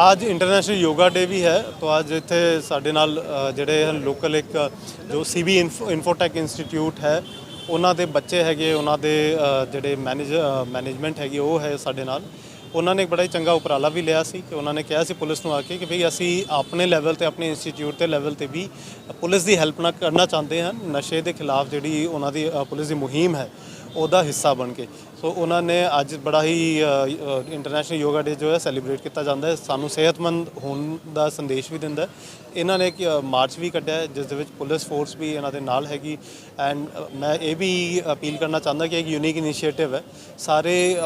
ਅੱਜ ਇੰਟਰਨੈਸ਼ਨਲ ਯੋਗਾ ਡੇ ਵੀ ਹੈ ਤਾਂ ਅੱਜ ਇੱਥੇ ਸਾਡੇ ਨਾਲ ਜਿਹੜੇ ਲੋਕਲ ਇੱਕ ਜੋ ਸੀਬੀ ਇਨਫੋਟੈਕ ਇੰਸਟੀਚਿਊਟ ਹੈ ਉਹਨਾਂ ਦੇ ਬੱਚੇ ਹੈਗੇ ਉਹਨਾਂ ਦੇ ਜਿਹੜੇ ਮੈਨੇਜ ਮੈਨੇਜਮੈਂਟ ਹੈਗੀ ਉਹ ਹੈ ਸਾਡੇ ਨਾਲ ਉਹਨਾਂ ਨੇ ਇੱਕ ਬੜਾ ਹੀ ਚੰਗਾ ਉਪਰਾਲਾ ਵੀ ਲਿਆ ਸੀ ਕਿ ਉਹਨਾਂ ਨੇ ਕਿਹਾ ਸੀ ਪੁਲਿਸ ਨੂੰ ਆ ਕੇ ਕਿ ਭਈ ਅਸੀਂ ਆਪਣੇ ਲੈਵਲ ਤੇ ਆਪਣੇ ਇੰਸਟੀਚਿਊਟ ਦੇ ਲੈਵਲ ਤੇ ਵੀ ਪੁਲਿਸ ਦੀ ਹੈਲਪ ਨਾ ਕਰਨਾ ਚਾਹੁੰਦੇ ਹਨ ਨਸ਼ੇ ਦੇ ਖਿਲਾਫ ਜਿਹੜੀ ਉਹਨਾਂ ਦੀ ਪੁਲਿਸ ਦੀ ਮੁਹਿੰਮ ਹੈ ਉਹਦਾ ਹਿੱਸਾ ਬਣ ਕੇ ਸੋ ਉਹਨਾਂ ਨੇ ਅੱਜ ਬੜਾ ਹੀ ਇੰਟਰਨੈਸ਼ਨਲ ਯੋਗਾ ਡੇ ਜੋ ਹੈ ਸੈਲੀਬ੍ਰੇਟ ਕੀਤਾ ਜਾਂਦਾ ਹੈ। ਸਾਨੂੰ ਸਿਹਤਮੰਦ ਹੋਣ ਦਾ ਸੰਦੇਸ਼ ਵੀ ਦਿੰਦਾ ਇਹਨਾਂ ਨੇ ਇੱਕ ਮਾਰਚ ਵੀ ਕੱਢਿਆ ਜਿਸ ਦੇ ਵਿੱਚ ਪੁਲਿਸ ਫੋਰਸ ਵੀ ਇਹਨਾਂ ਦੇ ਨਾਲ ਹੈਗੀ। ਐਂਡ ਮੈਂ ਇਹ ਵੀ ਅਪੀਲ ਕਰਨਾ ਚਾਹੁੰਦਾ ਕਿ ਇੱਕ ਯੂਨੀਕ ਇਨੀਸ਼ੀਏਟਿਵ ਹੈ। ਸਾਰੇ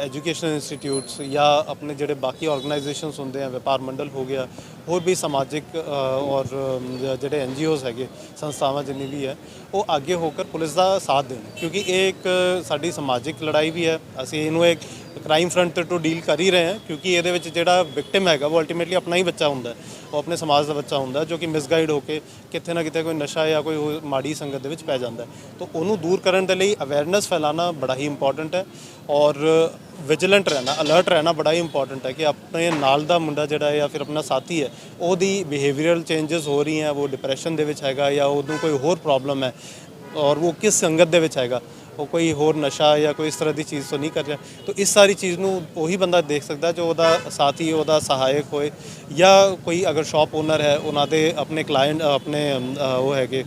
ਐਜੂਕੇਸ਼ਨਲ ਇੰਸਟੀਟਿਊਟਸ ਜਾਂ ਆਪਣੇ ਜਿਹੜੇ ਬਾਕੀ ਆਰਗੇਨਾਈਜੇਸ਼ਨਸ ਹੁੰਦੇ ਆ, ਵਪਾਰ ਮੰਡਲ ਹੋ ਗਿਆ, ਹੋਰ ਵੀ ਸਮਾਜਿਕ ਔਰ ਜਿਹੜੇ ਜ- ਜਿਹੜੇ ਐਨਜੀਓਜ਼ ਹੈਗੇ, ਸੰਸਥਾਵਾਂ ਜਿੰਨੀ ਵੀ ਹੈ, ਉਹ ਅੱਗੇ ਹੋ ਕੇ ਪੁਲਿਸ ਦਾ ਸਾਥ ਦੇਣ। ਕਿਉਂਕਿ ਇਹ ਇੱਕ ਸਾਡੀ ਸਮਾਜਿਕ ਲੜਾਈ ਵੀ ਹੈ। ਅਸੀਂ ਇਹਨੂੰ ਇੱਕ ਕ੍ਰਾਈਮ ਫਰੰਟ ਤੋਂ ਡੀਲ ਕਰ ਹੀ ਰਹੇ ਹਾਂ ਕਿਉਂਕਿ ਇਹਦੇ ਵਿੱਚ ਜਿਹੜਾ ਵਿਕਟਿਮ ਹੈਗਾ, ਉਹ ਅਲਟੀਮੇਟਲੀ ਆਪਣਾ ਹੀ ਬੱਚਾ ਹੁੰਦਾ ਉਹ ਆਪਣੇ ਸਮਾਜ ਦਾ ਬੱਚਾ ਹੁੰਦਾ ਜੋ ਕਿ ਮਿਸਗਾਈਡ ਹੋ ਕੇ ਕਿਤੇ ਨਾ ਕਿਤੇ ਕੋਈ ਨਸ਼ਾ ਜਾਂ ਕੋਈ ਹੋਰ ਮਾੜੀ ਸੰਗਤ ਦੇ ਵਿੱਚ ਪੈ ਜਾਂਦਾ ਤਾਂ ਉਹਨੂੰ ਦੂਰ ਕਰਨ ਦੇ ਲਈ ਅਵੇਅਰਨੈਸ ਫੈਲਾਉਣਾ ਬੜਾ ਹੀ ਇੰਪੋਰਟੈਂਟ ਹੈ ਔਰ ਵਿਜੀਲੈਂਟ ਰਹਿਣਾ ਅਲਰਟ ਰਹਿਣਾ ਬੜਾ ਹੀ ਇੰਪੋਰਟੈਂਟ ਹੈ ਕਿ ਆਪਣੇ ਨਾਲ ਦਾ ਮੁੰਡਾ ਜਿਹੜਾ ਹੈ ਜਾਂ ਫਿਰ ਆਪਣਾ ਸਾਥੀ ਹੈ, ਉਹਦੀ ਬਿਹੇਵੀਅਰਲ ਚੇਂਜਸ ਹੋ ਰਹੀਆਂ, ਉਹ ਡਿਪਰੈਸ਼ਨ ਦੇ ਵਿੱਚ ਹੈਗਾ ਜਾਂ ਉਹਨੂੰ ਕੋਈ ਹੋਰ ਪ੍ਰੋਬਲਮ ਹੈ ਔਰ ਉਹ ਕਿਸ ਸੰਗਤ ਦੇ ਵਿੱਚ ਹੈਗਾ ਉਹ ਕੋਈ ਹੋਰ ਨਸ਼ਾ ਜਾਂ ਕੋਈ ਇਸ ਤਰ੍ਹਾਂ ਦੀ ਚੀਜ਼ ਤੋਂ ਨਹੀਂ ਕਰ ਰਿਹਾ। ਤਾਂ ਇਸ ਸਾਰੀ ਚੀਜ਼ ਨੂੰ ਉਹੀ ਬੰਦਾ ਦੇਖ ਸਕਦਾ ਜੋ ਉਹਦਾ ਸਾਥੀ, ਉਹਦਾ ਸਹਾਇਕ ਹੋਏ ਜਾਂ ਕੋਈ ਅਗਰ ਸ਼ਾਪ ਓਨਰ ਹੈ, ਉਹਨਾਂ ਦੇ ਆਪਣੇ ਕਲਾਇੰਟ ਆਪਣੇ ਉਹ ਹੈਗੇ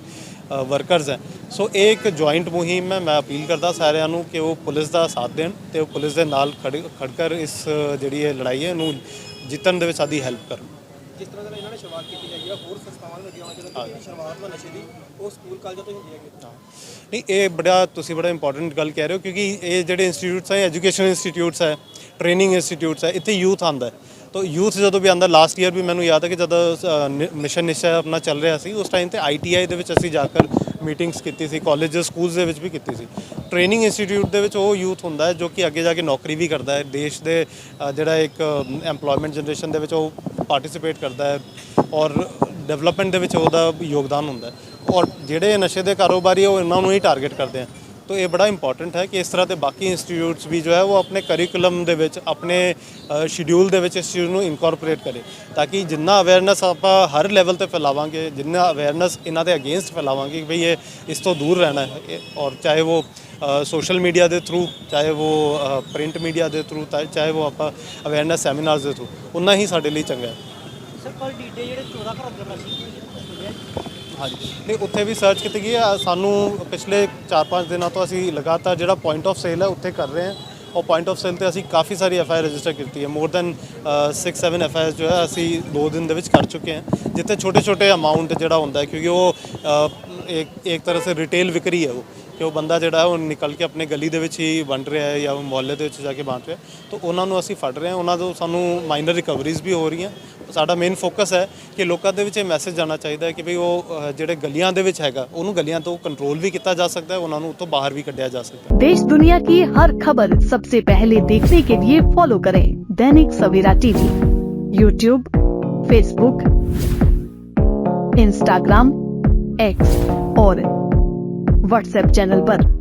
ਵਰਕਰਸ ਹੈ। ਸੋ ਇਹ ਇੱਕ ਜੁਆਇੰਟ ਮੁਹਿੰਮ ਹੈ। ਮੈਂ ਅਪੀਲ ਕਰਦਾ ਸਾਰਿਆਂ ਨੂੰ ਕਿ ਉਹ ਪੁਲਿਸ ਦਾ ਸਾਥ ਦੇਣ ਤੇ ਉਹ ਪੁਲਿਸ ਦੇ ਨਾਲ ਖੜ ਖੜਕਰ ਇਸ, ਜਿਹੜੀ ਇਹ ਲੜਾਈ ਹੈ, ਇਹਨੂੰ ਜਿੱਤਣ ਦੇ ਵਿੱਚ ਸਾਡੀ ਹੈਲਪ ਕਰਨ। ਜਿਸ ਤਰ੍ਹਾਂ ਦਾ ਇਹਨਾਂ ਨੇ ਸ਼ੁਰੂਆਤ ਕੀਤੀ ਹੈਗੀ ਆ ਹੋਰ ਸੰਸਥਾਵਾਂ ਨੂੰ ਅੱਗੇ ਆਉਣਾ ਚਾਹੀਦਾ ਸ਼ੁਰੂਆਤ ਵਾ ਨਸ਼ੇ ਦੀ ਉਹ ਸਕੂਲ ਕਾਲਜਾਂ ਤੋਂ ਹੀ ਹੁੰਦੀ ਹੈਗੀ। ਨਹੀਂ ਇਹ ਬੜਾ ਤੁਸੀਂ ਬੜਾ ਇੰਪੋਰਟੈਂਟ ਗੱਲ ਕਹਿ ਰਹੇ ਹੋ ਕਿਉਂਕਿ ਇਹ ਜਿਹੜੇ ਇੰਸਟੀਚਿਊਟਸ ਹੈ ਐਜੂਕੇਸ਼ਨ ਇੰਸਟੀਚਿਊਟਸ ਹੈ ਟ੍ਰੇਨਿੰਗ ਇੰਸਟੀਚਿਊਟਸ ਹੈ ਇੱਥੇ ਯੂਥ ਆਂਦਾ ਹੈ। ਤਾਂ ਯੂਥ ਜਦੋਂ ਵੀ ਆਂਦਾ ਲਾਸਟ ਈਅਰ ਵੀ ਮੈਨੂੰ ਯਾਦ ਹੈ ਕਿ ਜਦੋਂ ਮਿਸ਼ਨ ਨਿਸ਼ਾ ਆਪਣਾ ਚੱਲ ਰਿਹਾ ਸੀ ਉਸ ਟਾਈਮ ਤੇ ਆਈਟੀਆਈ ਦੇ ਵਿੱਚ ਅਸੀਂ ਜਾ ਕੇ ਮੀਟਿੰਗਸ ਕੀਤੀ ਸੀ ਕਾਲਜਸ ਸਕੂਲਸ ਦੇ ਵਿੱਚ ਵੀ ਕੀਤੀ ਸੀ। ਟ੍ਰੇਨਿੰਗ ਇੰਸਟੀਚਿਊਟ ਦੇ ਵਿੱਚ ਉਹ ਯੂਥ ਹੁੰਦਾ ਹੈ ਜੋ ਕਿ ਅੱਗੇ ਜਾ ਕੇ ਨੌਕਰੀ ਵੀ ਕਰਦਾ ਹੈ। ਦੇਸ਼ ਦੇ ਜਿਹੜਾ ਇੱਕ EMPLOYMENT ਜਨਰੇਸ਼ਨ ਦੇ ਵਿੱਚ ਉਹ ਪਾਰਟਿਸਿਪੇਟ ਕਰਦਾ ਹੈ ਔਰ ਡਿਵੈਲਪਮੈਂਟ ਦੇ ਵਿੱਚ ਉਹਦਾ ਯੋਗਦਾਨ ਹੁੰਦਾ ਔਰ ਜਿਹੜੇ ਨਸ਼ੇ ਦੇ ਕਾਰੋਬਾਰੀ ਆ, ਉਹ ਇਹਨਾਂ ਨੂੰ ਹੀ ਟਾਰਗੇਟ ਕਰਦੇ ਆ। ਤੋ ਇਹ ਬੜਾ ਇੰਪੋਰਟੈਂਟ ਹੈ ਕਿ ਇਸ ਤਰ੍ਹਾਂ ਦੇ ਬਾਕੀ ਇੰਸਟੀਚਿਊਟਸ ਵੀ ਜੋ ਹੈ ਉਹ ਆਪਣੇ ਕਰਿਕੂਲਮ ਦੇ ਵਿੱਚ ਆਪਣੇ ਸ਼ਡਿਊਲ ਦੇ ਵਿੱਚ ਇਸ ਚੀਜ਼ ਨੂੰ ਇਨਕੋਰਪੋਰੇਟ ਕਰੇ। ਤਾਂ ਕਿ ਜਿੰਨਾ ਅਵੇਅਰਨੈਸ ਆਪਾਂ ਹਰ ਲੈਵਲ ਤੇ ਫੈਲਾਵਾਂਗੇ ਜਿੰਨਾ ਅਵੇਅਰਨੈਸ ਇਹਨਾਂ ਦੇ ਅਗੇਂਸਟ ਫੈਲਾਵਾਂਗੇ ਕਿ ਭਈ ਇਹ ਇਸ ਤੋਂ ਦੂਰ ਰਹਿਣਾ ਹੈ। ਔਰ ਚਾਹੇ ਉਹ ਸੋਸ਼ਲ ਮੀਡੀਆ ਦੇ ਥਰੂ ਚਾਹੇ ਉਹ ਪ੍ਰਿੰਟ ਮੀਡੀਆ ਦੇ ਥਰੂ ਚਾਹੇ ਉਹ ਆਪਾਂ ਅਵੇਅਰਨੈਸ ਸੈਮੀਨਾਰਸ ਦੇ ਥਰੂ ਉਨਾ ਹੀ ਸਾਡੇ ਲਈ ਚੰਗਾ ਹੈ। ਸਰ ਕੱਲ ਡੀਡੇ ਜਿਹੜੇ 14 ਘਰਾਂ ਦੇ ਮੈਸੇਜ ਹਾਂਜੀ। ਨਹੀਂ ਉੱਥੇ ਵੀ ਸਰਚ ਕੀਤੀ ਗਈ ਹੈ। ਸਾਨੂੰ ਪਿਛਲੇ 4-5 ਦਿਨਾਂ ਤੋਂ ਅਸੀਂ ਲਗਾਤਾਰ ਜਿਹੜਾ ਪੁਆਇੰਟ ਆਫ ਸੇਲ ਹੈ ਉੱਥੇ ਕਰ ਰਹੇ ਹਾਂ। ਉਹ ਪੁਆਇੰਟ ਆਫ ਸੇਲ ਤੇ ਅਸੀਂ ਕਾਫੀ ਸਾਰੀ ਐਫ ਆਈ ਰਜਿਸਟਰ ਕੀਤੀ ਹੈ। ਮੋਰ ਦੈਨ 6-7 ਐਫ ਆਈ ਜੋ ਹੈ ਅਸੀਂ 2 ਦਿਨ ਦੇ ਵਿੱਚ ਕਰ ਚੁੱਕੇ ਹਾਂ। ਜਿੱਥੇ ਛੋਟੇ-ਛੋਟੇ ਅਮਾਉਂਟ ਜਿਹੜਾ ਹੁੰਦਾ ਹੈ ਕਿਉਂਕਿ ਉਹ ਇੱਕ ਇੱਕ ਤਰ੍ਹਾਂ ਸੇ ਰਿਟੇਲ ਵਿਕਰੀ ਹੈ ਉਹ। ਕਿ ਉਹ ਬੰਦਾ ਜਿਹੜਾ ਹੈ ਉਹ ਨਿਕਲ ਕੇ ਆਪਣੇ ਗਲੀ ਦੇ ਵਿੱਚ ਹੀ ਵੰਡ ਰਿਹਾ ਹੈ ਜਾਂ ਉਹ ਮੁਹੱਲੇ ਦੇ ਵਿੱਚ ਜਾ ਕੇ ਬਾਂਟ ਰਿਹਾ ਹੈ। ਤਾਂ ਉਹਨਾਂ ਨੂੰ ਅਸੀਂ ਫੜ ਰਹੇ ਹਾਂ ਉਹਨਾਂ ਤੋਂ ਸਾਨੂੰ ਮਾਈਨਰ ਰਿਕਵਰੀਜ਼ ਵੀ ਹੋ ਰਹੀਆਂ ਸਾਡਾ ਮੇਨ ਫੋਕਸ ਹੈ ਕਿ ਲੋਕਾਂ ਦੇ ਵਿੱਚ ਇਹ ਮੈਸੇਜ ਜਾਣਾ ਚਾਹੀਦਾ ਹੈ ਕਿ ਭਈ ਉਹ ਅ, ਜਿਹੜੇ ਗਲੀਆਂ ਦੇ ਵਿੱਚ ਹੈਗਾ ਉਹਨੂੰ ਗਲੀਆਂ ਤੋਂ ਕੰਟਰੋਲ ਵੀ ਕੀਤਾ ਜਾ ਸਕਦਾ ਹੈ ਉਹਨਾਂ ਨੂੰ ਉੱਥੋਂ ਬਾਹਰ ਵੀ ਕੱਢਿਆ ਜਾ ਸਕਦਾ ਹੈ देश दुनिया की हर खबर सबसे पहले देखने के लिए फॉलो करें Dainik Savera TV YouTube Facebook Instagram X और व्हाट्सएप चैनल पर।